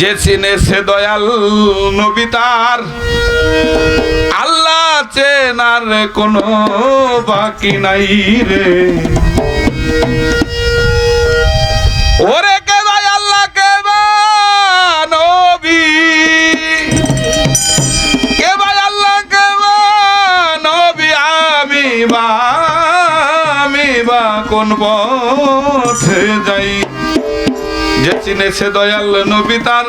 যে চিনেছে দয়াল নবী তার। আল্লাহ চেনার কোনো বাকি নাই রে। ওরে কে ভাই আল্লাহ কে নবী? কে ভাই আল্লাহ কে নবী? আমি বা আমি বা কোন পথে যাই? যে চিনেছে দয়াল নবী তার,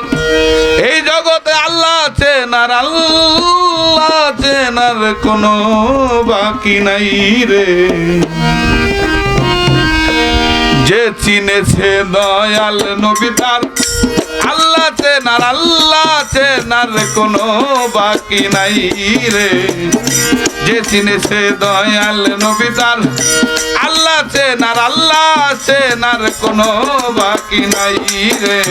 এই জগতে আল্লাহ চেনার আল্লাহ চেনার কোনো বাকি নাই রে। যে চিনেছে দয়াল নবী তার আল্লাহ আর আল্লাহ চেনার কোনো বাকি নাই রে। যে চিনেছে দয়াল নবী তার। আল্লাহ চেনার আল্লাহ চেনার কোনো বাকি নাই রে।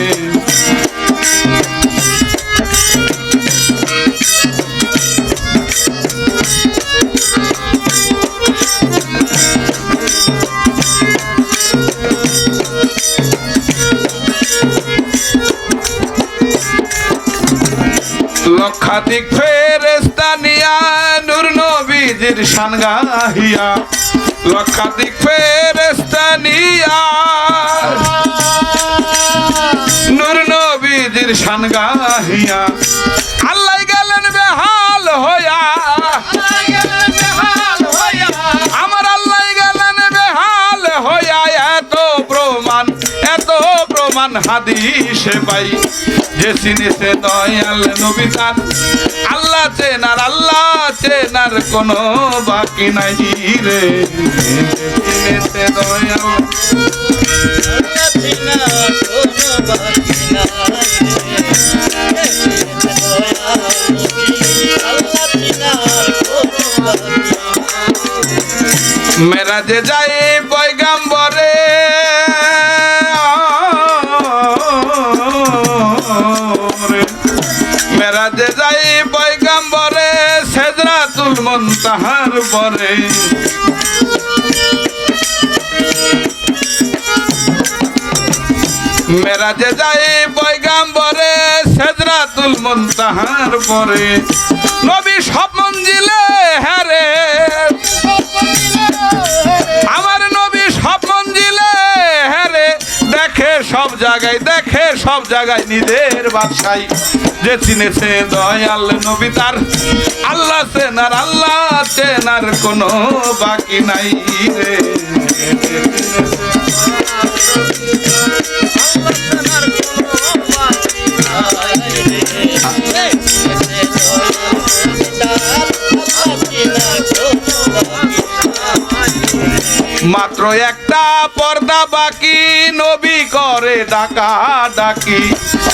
লক্ষাধিক ফেরেস্তানিয়া নূর নবীজির শান গাহিয়া লক্ষাধিক ফেরেস্তানিয়া নূর নবীজির শান গাহিয়া আল্লাহ গেলেন বেহাল হইয়া প্রমাণ হাদিসে পাই যে চিনেছে দয়াল নবী তার। আল্লাহ চেনার আল্লাহ চেনার কোনো বাকি নাই রে। চিনেছে দয়াল। মেরা যে যাই যে যাই পয়গাম্বরে, সেজরাতুল মন্তাহার পরে। মেরা যে যাই পয়গাম্বরে, সেজরাতুল মন্তাহার পরে। নবী সব মঞ্জিলে হ্যারে সব জায়গায় দেখে, সব জায়গায় নিজের বাদশাই যে চিনেছে দয়াল নবী তার। আল্লাহ চেনার আল্লাহ চেনার কোনো বাকি নাই রে। মাত্র একটা পর্দা বাকি, নবী করে ডাকা ডাকি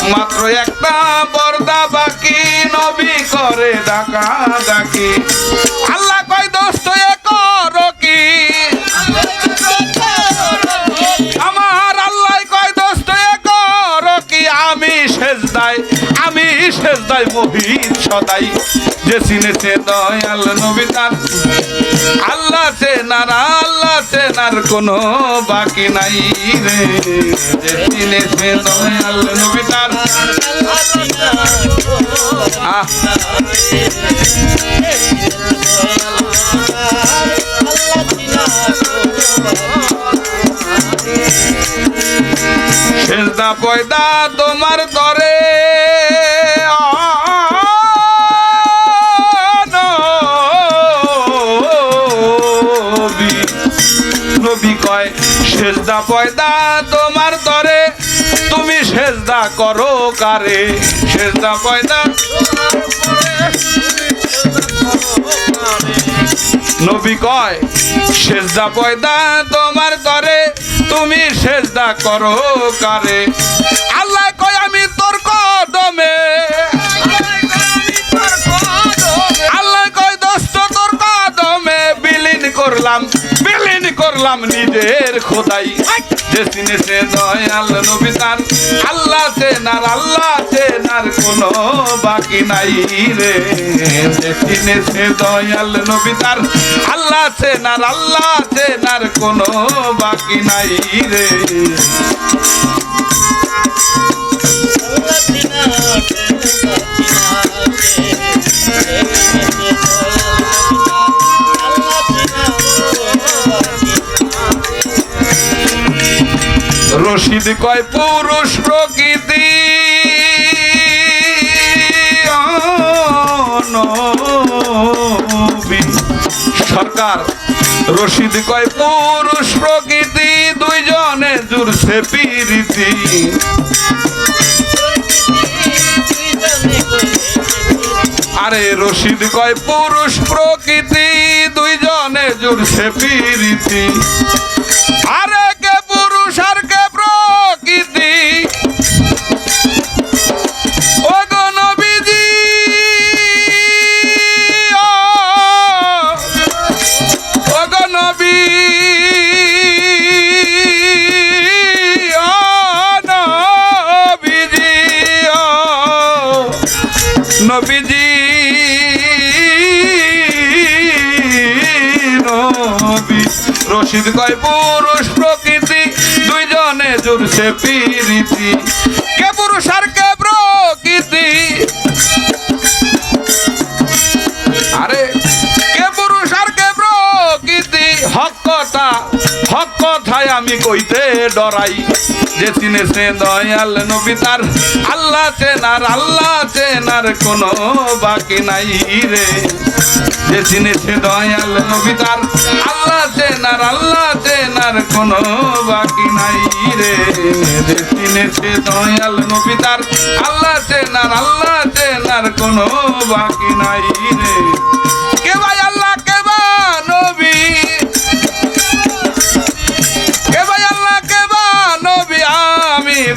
মাত্র একটা পর্দা বাকি, নবী করে ডাকা ডাকি আল্লাহ কয়, দোস্ত কি? আমার আল্লাহ কয়, দোস্ত, এ করো কি? আমি আমি সেজদাই মোহিত সদাই যে চিনেছে দয়াল নবী তার। আল্লাহ চেনার আল্লাহ চেনার কোনো বাকি নাই রে। যে চিনেছে দয়াল নবী তার। পয়দা তোমার দরে নবী নবী কয়, সেজদা পয়দা তোমার দরে তুমি সেজদা করো কারে? সেজদা পয়দা নবী কয়, সেজদা পয়দা তোমার দরে তুমি সেজদা করো কারে? আল্লাহ করলাম নিজের খোদাই। যে সে দয়াল নবী তার। আল্লাহ সে নার, আল্লাহ সে নার কোনো বাকি নাই রে। যে সে দয়াল নবী তার। আল্লাহ সে নার, আল্লাহ সে নার কোনো বাকি নাই রে। রশিদ কয় পুরুষ প্রকৃতি সরকার, রশিদ কয় পুরুষ প্রকৃতি, দুইজনে জুড়ছে পিরিতি। আরে রশিদ কয় পুরুষ প্রকৃতি, দুইজনে জুড়ছে পিরিতি। আরে নবীজি নবী। রশিদ কয় পুরুষ প্রকৃতি দুইজনে জুড়ছে পিরিতি। কে পুরুষ আর কে আমি কইতে ডরাই। যে চিনেছে দয়াল নবী তার আল্লাহ চেনার আল্লাহ চেনার কোনো বাকি নাই রে। যে চিনেছে দয়াল নবী তার আল্লাহ চেনার আল্লাহ চেনার কোনো বাকি নাই রে। যে চিনেছে দয়াল নবী তার আল্লাহ চেনার আল্লাহ চেনার কোনো বাকি নাই রে।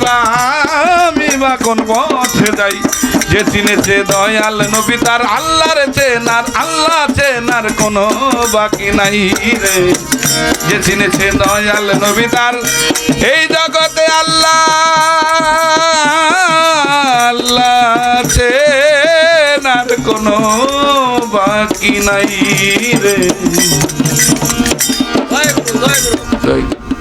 আমি বা কোন পথে যাই? যে চিনেছে দয়াল নবী তার আল্লাহর চেনার আল্লাহ চেনার কোনো বাকি নাই রে। যে চিনেছে দয়াল নবী তার এই জগতে আল্লাহ আল্লাহ চেনার কোনো বাকি নাই রে। জয় গুরু জয় গুরু।